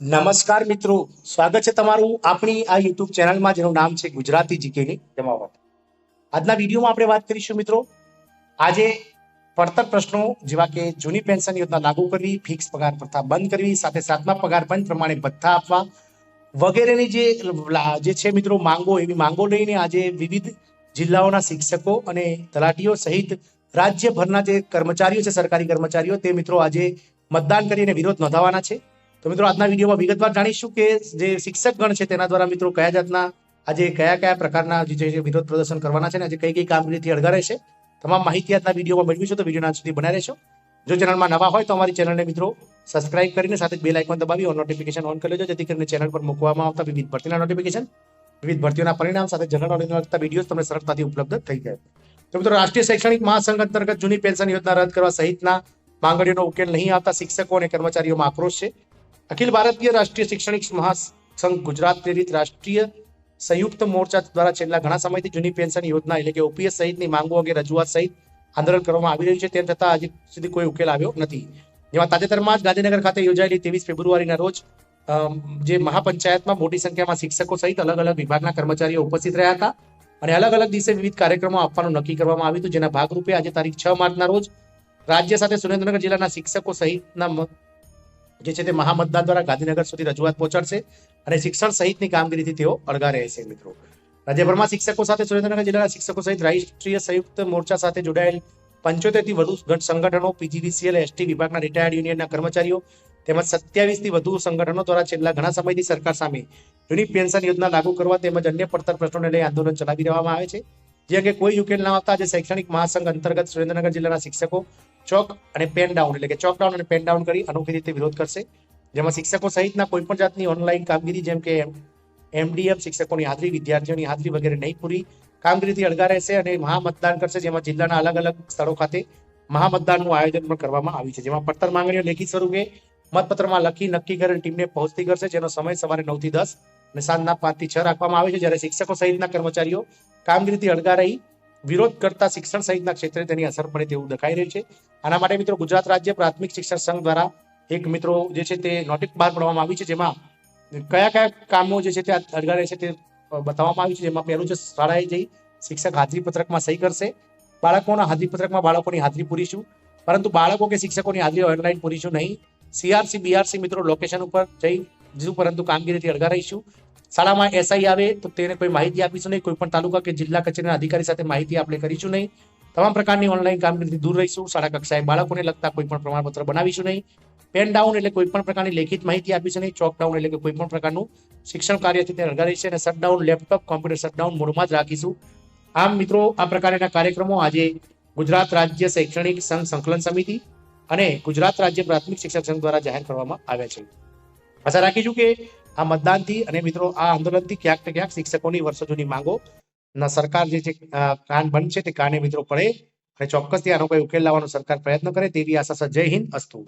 નમસ્કાર મિત્રો. સ્વાગત છે તમારું આપણી આ યુટ્યુબ ચેનલમાં, જેનું નામ છે ગુજરાતી જીકેની જમાવટ. આજના વિડીયોમાં આપણે વાત કરીશું મિત્રો, આજે પડતર પ્રશ્નો જેવા કે જૂની પેન્શન યોજના લાગુ કરવી ફિક્સ પગાર પ્રથા બંધ કરવી, સાથે સાતમા પગાર પંચ પ્રમાણે ભથ્થા આપવા વગેરેની જે જે છે મિત્રો માંગો, એવી માંગો લઈને આજે વિવિધ જિલ્લાઓના શિક્ષકો અને તલાટીઓ સહિત રાજ્યભરના જે કર્મચારીઓ છે, સરકારી કર્મચારીઓ, તે મિત્રો આજે મતદાન કરીને વિરોધ નોંધાવવાના છે. તો મિત્રો, આજના વિડીયોમાં વિગતવાર જાણીશું કે જે શિક્ષક ગણ છે તેના દ્વારા મિત્રો કયા જાતના, આજે કયા કયા પ્રકારના જે વિરોધ પ્રદર્શન કરવાના છે ને આજે કઈ કઈ કામગીરીથી અળગા રહેશે તમામ માહિતી આજના વિડીયોમાં મેળવીશું તો વિડીયોના સુધી બનાવી રહેશો. જો ચેનલમાં નવા હોય તો અમારી ચેનલને મિત્રો સબસ્ક્રાઇબ કરીને સાથે બેલ આઇકોન દબાવી ઓન નોટિફિકેશન ઓન કરી લેજો, જેથી કરીને ચેનલ પર મૂકવામાં આવતા વિવિધ ભરતીના નોટિફિકેશન, વિવિધ ભરતીઓના પરિણામ સાથે જનરલ નોલેજને વીડિયો તમને સરળતાથી ઉપલબ્ધ થઈ જાય. તો મિત્રો, રાષ્ટ્રીય શૈક્ષણિક મહાસંઘ અંતર્ગત જૂની પેન્શન યોજના રદ કરવા સહિતના માંગણીઓનો ઉકેલ નહીં આવતા શિક્ષકો અને કર્મચારીઓમાં આક્રોશ છે. અખિલ ભારતીય રાષ્ટ્રીય શૈક્ષણિક મહાસંઘ ગુજરાત પ્રેરિત રાષ્ટ્રીય સંયુક્ત મોરચા દ્વારા છેલ્લા ઘણા સમયથી જૂની પેન્શન યોજના એટલે કે ઓપીએસ સહિતની માંગો અંગે રજૂઆત સહિત આંદોલન કરવામાં આવી રહ્યું છે. તેમ છતાં હજી સુધી કોઈ ઉકેલ આવ્યો નથી. જેમાં તાજેતરમાં જ ગાંધીનગર ખાતે યોજાયેલી ત્રેવીસ ફેબ્રુઆરીના રોજ જે મહાપંચાયતમાં મોટી સંખ્યામાં શિક્ષકો સહિત અલગ અલગ વિભાગના કર્મચારીઓ ઉપસ્થિત રહ્યા હતા અને અલગ અલગ દિવસે વિવિધ કાર્યક્રમો આપવાનું નક્કી કરવામાં આવ્યું હતું. જેના ભાગરૂપે આજે તારીખ છ માર્ચના રોજ રાજ્ય સાથે સુરેન્દ્રનગર જિલ્લાના શિક્ષકો સહિતના જે છે તે મહામતદાર દ્વારા ગાંધીનગર સુધી રજૂઆત પહોંચાડશે અને શિક્ષણ સહિતની કામગીરીથી તેઓ અળગા રહેશે મિત્રો. રાજ્યભરમાં શિક્ષકો સાથે સુરેન્દ્રનગર જિલ્લાના શિક્ષકો સહિત રાષ્ટ્રીય સંયુક્ત મોરચા સાથે જોડાયેલ પંચોતેરથી વધુ સંગઠનો, પીજીવીસીએલ, એસટી વિભાગના રિટાયર્ડ યુનિયનના કર્મચારીઓ તેમજ સત્યાવીસથી વધુ સંગઠનો દ્વારા છેલ્લા ઘણા સમયથી સરકાર સામે જૂની પેન્શન યોજના લાગુ કરવા તેમજ અન્ય પડતર પ્રશ્નોને લઈ આંદોલન ચલાવી દેવામાં આવે છે. જે કે કોઈ ઉકેલ ના આવતા આજે શૈક્ષણિક મહાસંઘ અંતર્ગત સુરેન્દ્રનગર જિલ્લાના શિક્ષકો ચોક અને પેન ડાઉન એટલે કે ચોક ડાઉન અને પેન ડાઉન કરી અનોખી રીતે વિરોધ કરશે. જેમાં શિક્ષકો સહિતના કોઈ પણ જાતની ઓનલાઈન કામગીરી જેમ કે એમડીએમ શિક્ષકોની હાજરી, વિદ્યાર્થીઓની હાજરી વગેરે નહીં પૂરી. કામગીરીથી અળગા રહેશે અને મહામતદાન કરશે, જેમાં જિલ્લાના અલગ અલગ સ્થળો ખાતે મહામતદાનનું આયોજન પણ કરવામાં આવ્યું છે. જેમાં પડતર માંગણીઓ લેખિત સ્વરૂપે મતપત્રમાં લખી, નક્કી કરેલ ટીમને પહોંચતી કરશે, જેનો સમય સવારે નવથી દસ અને સાંજના પાંચથી છ રાખવામાં આવે છે. જ્યારે શિક્ષકો સહિતના કર્મચારીઓ કામગીરીથી અળગારાઈ વિરોધ કરતા શિક્ષણ સહિતના ક્ષેત્રે તેની અસર પડે તેવું દેખાઈ રહ્યું છે. આના માટે મિત્રો ગુજરાત રાજ્ય પ્રાથમિક શિક્ષણ સંઘ દ્વારા એક મિત્રો જે છે તે નોટિસ બહાર પાડવામાં આવી છે. જેમાં કયા કયા કામો જે છે તે અળગારે છે તે બતાવવામાં આવ્યું છે. જેમાં પહેલું છે શાળાએ જઈ શિક્ષક હાજરી પત્રકમાં સહી કરશે. બાળકોના હાજરી પત્રકમાં બાળકોની હાજરી પૂરીશું. પરંતુ બાળકો કે શિક્ષકોની હાજરી ઓનલાઈન પૂરીશું નહીં. સીઆરસી બીઆરસી મિત્રો લોકેશન ઉપર જઈ જઈશું પરંતુ કામગીરીથી અડગા રહીશું. શાળામાં એસઆઈ આવે તો તેને કોઈ માહિતી આપીશું નહીં. કોઈ પણ તાલુકા કે જિલ્લા કચેરીના અધિકારી સાથે માહિતી આપણે કરીશું નહીં. તમામ પ્રકારની ઓનલાઈન કામગીરીથી દૂર રહીશું. શાળા કક્ષાએ બાળકોને લગતા કોઈ પણ પ્રમાણપત્ર બનાવીશું નહીં. પેન ડાઉન એટલે કોઈ પણ પ્રકારની લેખિત માહિતી આપીશું નહીં. ચોક ડાઉન એટલે કોઈ પણ પ્રકારનું શિક્ષણ કાર્યથી તે અળગા અને શટડાઉન લેપટોપ કોમ્પ્યુટર શટડાઉન મોડમાં જ રાખીશું. આમ મિત્રો, આ પ્રકારના કાર્યક્રમો આજે ગુજરાત રાજ્ય શૈક્ષણિક સંઘ સંકલન સમિતિ અને ગુજરાત રાજ્ય પ્રાથમિક શિક્ષક સંઘ દ્વારા જાહેર કરવામાં આવ્યા છે. આશા રાખીશું કે આ મતદાનથી અને મિત્રો આ આંદોલનથી ક્યાંક ને ક્યાંક શિક્ષકોની વર્ષો જૂની માંગો ના સરકાર જે છે કાન છે તે કાને મિત્રો પડે. અને ચોક્કસથી આનો કોઈ ઉકેલ લાવવાનો સરકાર પ્રયત્ન કરે તેવી આશા જય હિન્દ, અસ્તુ.